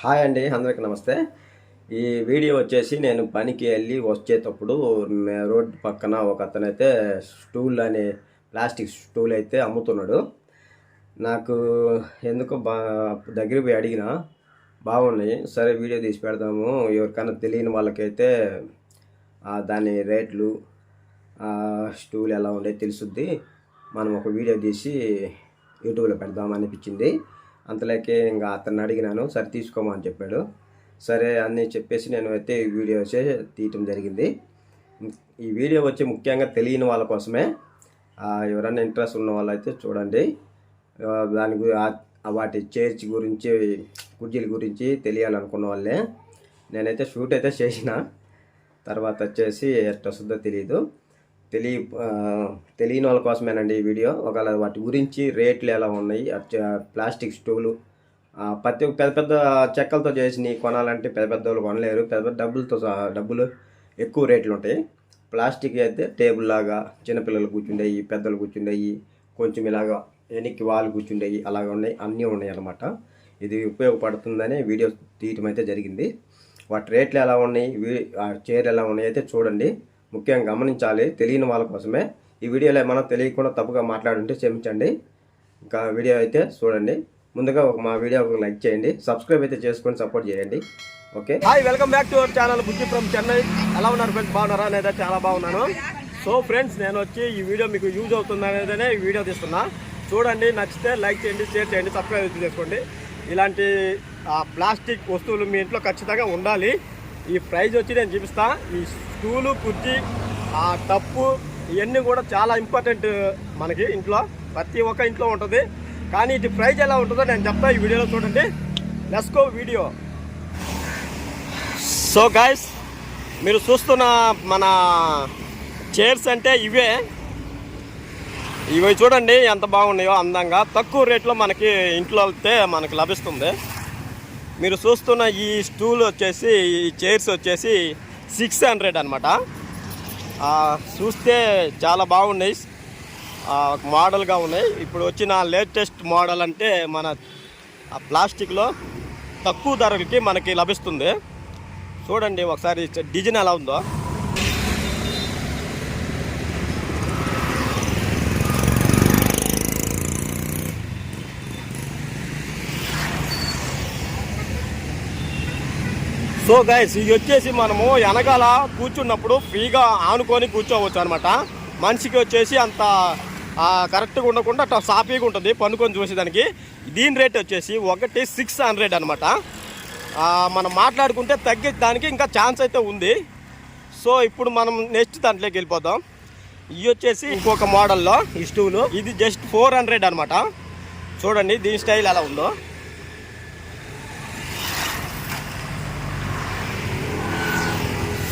Hi అండి అందరికీ నమస్తే. ఈ వీడియో వచ్చేసి నేను పనికి వెళ్ళి వచ్చేటప్పుడు రోడ్ రోడ్డు పక్కన ఒక అతనైతే స్టూల్ అనే ప్లాస్టిక్ స్టూల్ అయితే అమ్ముతున్నాడు. నాకు ఎందుకో బా దగ్గర పోయి అడిగిన బాగున్నాయి సరే వీడియో తీసి పెడదాము. ఎవరికైనా తెలియని వాళ్ళకైతే దాని రేట్లు స్టూల్ ఎలా ఉండే తెలుసుద్ది. మనం ఒక వీడియో తీసి యూట్యూబ్లో పెడదాం అనిపించింది. అంతలేకే ఇంకా అతన్ని అడిగినాను సరే తీసుకోమని చెప్పాడు. సరే అని చెప్పేసి నేను అయితే ఈ వీడియో వచ్చే తీయటం జరిగింది. ఈ వీడియో వచ్చి ముఖ్యంగా తెలియని వాళ్ళ కోసమే. ఎవరైనా ఇంట్రెస్ట్ ఉన్న వాళ్ళైతే చూడండి. దాని వాటి చేర్చి గురించి కుర్జీల గురించి తెలియాలనుకున్న వాళ్ళే. నేనైతే షూట్ అయితే చేసిన. తర్వాత వచ్చేసి ఎట్ వస్తుందో తెలియదు తెలియ తెలియని వాళ్ళ కోసమేనండి ఈ వీడియో. ఒకవేళ వాటి గురించి రేట్లు ఎలా ఉన్నాయి ప్లాస్టిక్ స్టూలు ప్రతి ఒక్క పెద్ద పెద్ద చెక్కలతో చేసినవి కొనాలంటే పెద్ద పెద్ద వాళ్ళు కొనలేరు. పెద్ద పెద్ద డబ్బులతో సహా- డబ్బులు ఎక్కువ రేట్లు ఉంటాయి. ప్లాస్టిక్ అయితే టేబుల్ లాగా చిన్నపిల్లలు కూర్చుండేవి పెద్దలు కూర్చుండేవి కొంచెం ఇలాగా వెనక్కి వాళ్ళు కూర్చుండేవి అలాగా ఉన్నాయి. అన్నీ ఉన్నాయి అన్నమాట. ఇది ఉపయోగపడుతుందనే వీడియో తీయటం అయితే జరిగింది. వాటి రేట్లు ఎలా ఉన్నాయి వీ- ఆ ఎలా ఉన్నాయి అయితే చూడండి. ముఖ్యంగా గమనించాలి తెలియని వాళ్ళ కోసమే. ఈ వీడియోలో ఏమైనా తెలియకుండా తప్పుగా మాట్లాడుంటే క్షమించండి. ఇంకా వీడియో అయితే చూడండి. ముందుగా ఒక మా వీడియో ఒక లైక్ చేయండి. సబ్స్క్రైబ్ అయితే చేసుకొని సపోర్ట్ చేయండి. Okay? Hi welcome back to our channel Bujji from Chennai. ఎలా ఉన్నారు ఫ్రెండ్స్ బాగున్నారా నేనైతే చాలా బాగున్నాను. సో ఫ్రెండ్స్ నేను వచ్చి ఈ వీడియో మీకు యూజ్ అవుతుందనేదనే ఈ వీడియో తీస్తున్నా. చూడండి నచ్చితే లైక్ చేయండి షేర్ చేయండి సబ్స్క్రైబ్ చేసుకోండి. ఇలాంటి ఆ, ప్లాస్టిక్ వస్తువులు మీ ఇంట్లో ఖచ్చితంగా ఉండాలి. ఈ ప్రైజ్ వచ్చి నేను చూపిస్తా. ఈ స్టూలు కుర్చీ ఆ టప్పు ఇవన్నీ కూడా చాలా ఇంపార్టెంట్ మనకి ఇంట్లో. ప్రతి ఒక్క ఇంట్లో ఉంటుంది. కానీ ఇది ప్రైజ్ ఎలా ఉంటుందో నేను చెప్తా ఈ వీడియోలో చూడండి. లెస్కో వీడియో సో గాయస్ మీరు చూస్తున్న మన చైర్స్ అంటే ఇవే. ఇవి చూడండి ఎంత బాగున్నాయో అందంగా. తక్కువ రేట్లో మనకి ఇంట్లో వెళ్తే మనకి లభిస్తుంది. మీరు చూస్తున్న ఈ స్టూల్ వచ్చేసి ఈ చైర్స్ వచ్చేసి సిక్స్ హండ్రెడ్ అనమాట చూస్తే చాలా బాగున్నాయి. మోడల్గా ఉన్నాయి. ఇప్పుడు వచ్చిన లేటెస్ట్ మోడల్ అంటే మన ఆ ప్లాస్టిక్లో తక్కువ ధరలకి మనకి లభిస్తుంది. చూడండి ఒకసారి డిజైన్ ఎలా ఉందో. సో గైస్ ఇది వచ్చేసి మనము వెనకాల కూర్చున్నప్పుడు ఫ్రీగా ఆనుకొని కూర్చోవచ్చు అనమాట మనిషికి వచ్చేసి అంత కరెక్ట్గా ఉండకుండా అట్లా సాఫీగా ఉంటుంది పనుకొని చూసేదానికి. దీని రేట్ వచ్చేసి ఒకటి సిక్స్ హండ్రెడ్ అనమాట మనం మాట్లాడుకుంటే తగ్గించడానికి ఇంకా ఛాన్స్ అయితే ఉంది. సో ఇప్పుడు మనం నెక్స్ట్ దాంట్లోకి వెళ్ళిపోతాం ఇది వచ్చేసి ఇంకొక మోడల్లో ఈ స్టూలు ఇది జస్ట్ ఫోర్ హండ్రెడ్ అనమాట చూడండి దీని స్టైల్ ఎలా ఉందో.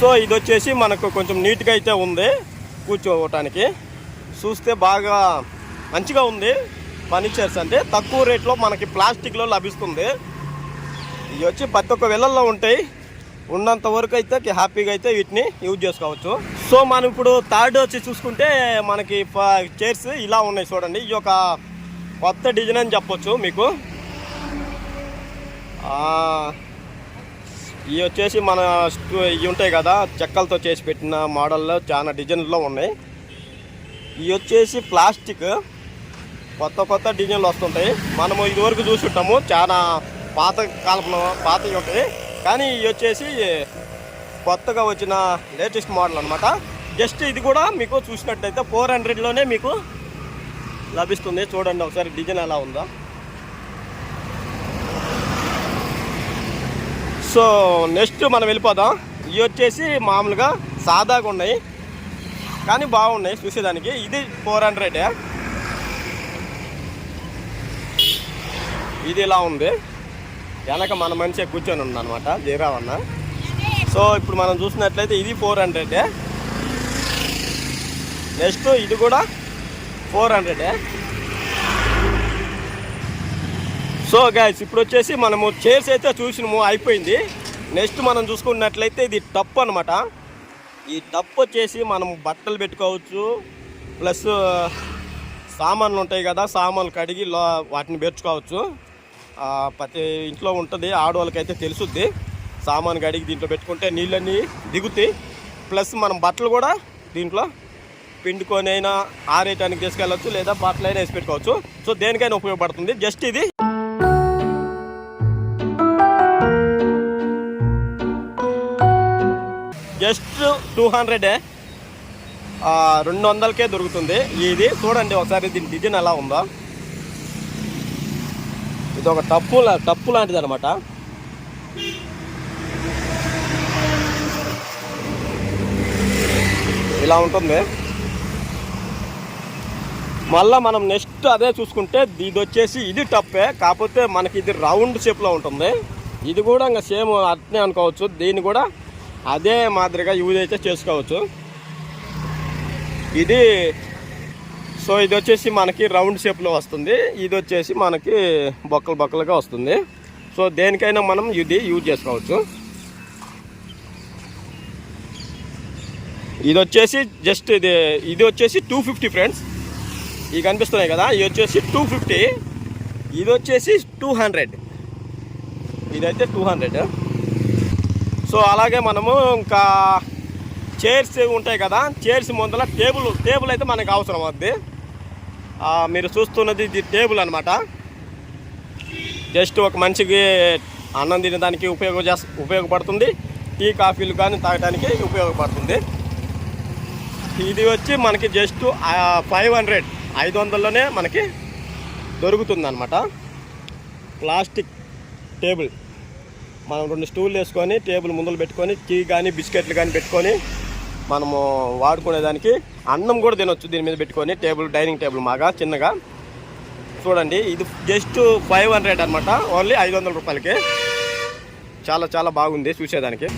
సో ఇది వచ్చేసి మనకు కొంచెం నీట్గా అయితే ఉంది కూర్చోవటానికి. చూస్తే బాగా మంచిగా ఉంది ఫర్నిచర్స్ అంటే. తక్కువ రేట్లో మనకి ప్లాస్టిక్లో లభిస్తుంది. ఇవి వచ్చి ప్రతి ఒక్క వెళ్ళల్లో ఉంటాయి. ఉన్నంత వరకు అయితే హ్యాపీగా అయితే వీటిని యూజ్ చేసుకోవచ్చు. సో మనం ఇప్పుడు థర్డ్ వచ్చి చూసుకుంటే మనకి చైర్స్ ఇలా ఉన్నాయి చూడండి. ఇది ఒక కొత్త డిజైన్ అని చెప్పొచ్చు మీకు. ఇవి వచ్చేసి మన ఇవి ఉంటాయి కదా చెక్కలతో చేసి పెట్టిన మోడల్లో చాలా డిజైన్లో ఉన్నాయి. ఇవి వచ్చేసి ప్లాస్టిక్ కొత్త కొత్త డిజైన్లు వస్తుంటాయి. మనము ఇదివరకు చూసుంటాము చాలా పాత కాలంలో పాతవి ఉంటాయి. కానీ ఇవి వచ్చేసి కొత్తగా వచ్చిన లేటెస్ట్ మోడల్ అనమాట జస్ట్ ఇది కూడా మీకు చూసినట్టయితే ఫోర్ హండ్రెడ్లోనే మీకు లభిస్తుంది. చూడండి ఒకసారి డిజైన్ ఎలా ఉందో. సో నెక్స్ట్ మనం వెళ్ళిపోదాం. ఇవి వచ్చేసి మామూలుగా సాదాగా ఉన్నాయి. కానీ బాగున్నాయి చూసేదానికి. ఇది ఫోర్ హండ్రెడ్ ఇది ఇలా ఉంది. వెనక మన మనిషి కూర్చొని ఉంది అనమాట జీరావన్న సో ఇప్పుడు మనం చూసినట్లయితే ఇది ఫోర్ హండ్రెడ్ నెక్స్ట్ ఇది కూడా ఫోర్ హండ్రెడ్ సో గైస్ ఇప్పుడు వచ్చేసి మనము చైర్స్ అయితే చూసినాము అయిపోయింది. నెక్స్ట్ మనం చూసుకున్నట్లయితే ఇది టప్ అనమాట ఈ టప్ వచ్చేసి మనం బట్టలు పెట్టుకోవచ్చు ప్లస్ సామాన్లు ఉంటాయి కదా సామాన్లు కడిగి వాటిని పెట్టుకోవచ్చు ప్రతి ఇంట్లో ఉంటుంది ఆడవాళ్ళకైతే తెలుసుద్ది. సామాన్ కడిగి దీంట్లో పెట్టుకుంటే నీళ్ళన్నీ దిగుతాయి. ప్లస్ మనం బట్టలు కూడా దీంట్లో పిండుకొని అయినా ఆరేయటానికి తీసుకెళ్ళచ్చు లేదా బట్టలు అయినా వేసి పెట్టుకోవచ్చు. సో దేనికైనా ఉపయోగపడుతుంది. జస్ట్ ఇది. టూ హండ్రెడే రెండు వందలకే దొరుకుతుంది. ఇది చూడండి ఒకసారి దీని డిజైన్ ఎలా ఉందో. ఇది ఒక టప్పు లా- టప్పు లాంటిది అనమాట ఇలా ఉంటుంది. మళ్ళీ మనం నెక్స్ట్ అదే చూసుకుంటే ఇది వచ్చేసి ఇది టప్పే కాకపోతే మనకి ఇది రౌండ్ షేప్లో ఉంటుంది. ఇది కూడా ఇంకా సేమ్ అట్నే అనుకోవచ్చు. దీన్ని కూడా అదే మాదిరిగా యూజ్ అయితే చేసుకోవచ్చు. ఇది సో ఇది వచ్చేసి మనకి రౌండ్ షేప్లో వస్తుంది. ఇది వచ్చేసి మనకి బొక్కలు బొక్కలుగా వస్తుంది. సో దేనికైనా మనం ఇది యూజ్ చేసుకోవచ్చు. ఇది వచ్చేసి జస్ట్ ఇది ఇది వచ్చేసి టూ ఫిఫ్టీ ఫ్రెండ్స్. ఇవి కనిపిస్తున్నాయి కదా ఇది వచ్చేసి టూ ఫిఫ్టీ. ఇది వచ్చేసి టూ హండ్రెడ్. ఇదైతే టూ హండ్రెడ్. సో అలాగే మనము ఇంకా చైర్స్ ఉంటాయి కదా చైర్స్ ముందర టేబుల్ టేబుల్ అయితే మనకు అవసరం అవుద్ది. మీరు చూస్తున్నది ఇది టేబుల్ అనమాట జస్ట్ ఒక మనిషికి అన్నం తినడానికి ఉపయోగ ఉపయోగపడుతుంది. టీ కాఫీలు కానీ తాగడానికి ఉపయోగపడుతుంది. ఇది వచ్చి మనకి జస్ట్ ఫైవ్ హండ్రెడ్ ఐదు వందల్లోనే మనకి దొరుకుతుంది అనమాట ప్లాస్టిక్ టేబుల్. మనం రెండు స్టూల్ వేసుకొని టేబుల్ ముందులు పెట్టుకొని టీ కానీ బిస్కెట్లు కానీ పెట్టుకొని మనము వాడుకునేదానికి అన్నం కూడా తినొచ్చు దీని మీద పెట్టుకొని టేబుల్ డైనింగ్ టేబుల్ మాగా చిన్నగా. చూడండి ఇది జస్ట్ ఫైవ్ హండ్రెడ్ అనమాట ఓన్లీ ఐదు వందల రూపాయలకి. చాలా చాలా బాగుంది చూసేదానికి.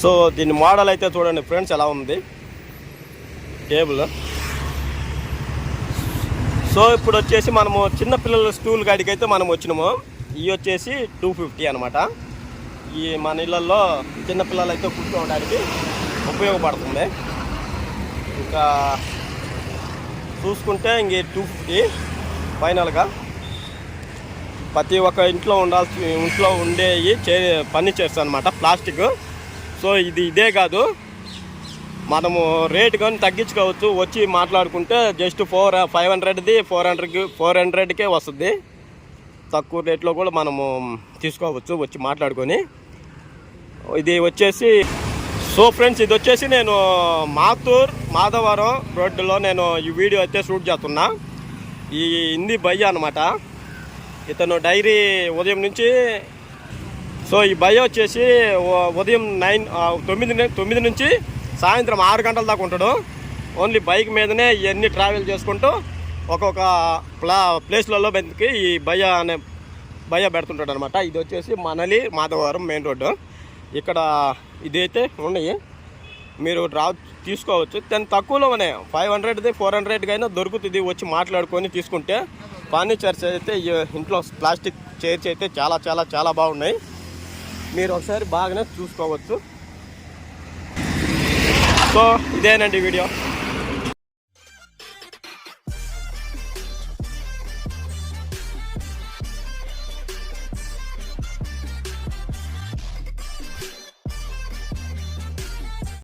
సో దీని మోడల్ అయితే చూడండి ఫ్రెండ్స్ ఎలా ఉంది. టేబుల్. సో ఇప్పుడు వచ్చేసి మనము చిన్నపిల్లల స్టూల్ గాడికి అయితే మనం వచ్చినాము. ఇవి వచ్చేసి టూ ఫిఫ్టీ అనమాట ఈ మన ఇళ్ళల్లో చిన్నపిల్లలు అయితే కూర్చోవడానికి ఉపయోగపడుతుంది. ఇంకా చూసుకుంటే ఇంక టూ ఫిఫ్టీ ఫైనల్గా. ప్రతి ఒక్క ఇంట్లో ఉండాల్సి ఇంట్లో ఉండేవి చే ఫర్నిచర్స్ అనమాట ప్లాస్టిక్. సో ఇది ఇదే కాదు. మనము రేట్ కానీ తగ్గించుకోవచ్చు. వచ్చి మాట్లాడుకుంటే జస్ట్ ఫోర్ ఫైవ్ హండ్రెడ్ది ఫోర్ హండ్రెడ్కి ఫోర్ హండ్రెడ్కే వస్తుంది. తక్కువ రేట్లో కూడా మనము తీసుకోవచ్చు వచ్చి మాట్లాడుకొని. ఇది వచ్చేసి సో ఫ్రెండ్స్ ఇది వచ్చేసి నేను మాతూర్ మాధవరం రోడ్డులో నేను ఈ వీడియో అయితే షూట్ చేస్తున్నా. ఈ హిందీ భయ్య అనమాట ఇతను డైరీ ఉదయం నుంచి సో ఈ భయ వచ్చేసి ఉదయం నైన్ తొమ్మిది తొమ్మిది నుంచి సాయంత్రం ఆరు గంటల దాకా ఉంటాడు. ఓన్లీ బైక్ మీదనే ఇవన్నీ ట్రావెల్ చేసుకుంటూ ఒక్కొక్క ప్లా ప్లేస్లలో బతికి ఈ భయ అనే భయ పెడుతుంటాడు అనమాట ఇది వచ్చేసి మనలి మాధవరం మెయిన్ రోడ్డు. ఇక్కడ ఇదైతే ఉన్నాయి. మీరు రా తీసుకోవచ్చు. దాని తక్కువలోనే ఫైవ్ హండ్రెడ్ది ఫోర్ హండ్రెడ్కి అయినా దొరుకుతుంది. వచ్చి మాట్లాడుకొని తీసుకుంటే ఫర్నిచర్స్ అయితే ఇంట్లో ప్లాస్టిక్ చైర్స్ అయితే చాలా చాలా చాలా బాగున్నాయి. మీరు ఒకసారి బాగానే చూసుకోవచ్చు. సో ఇదేనండి వీడియో.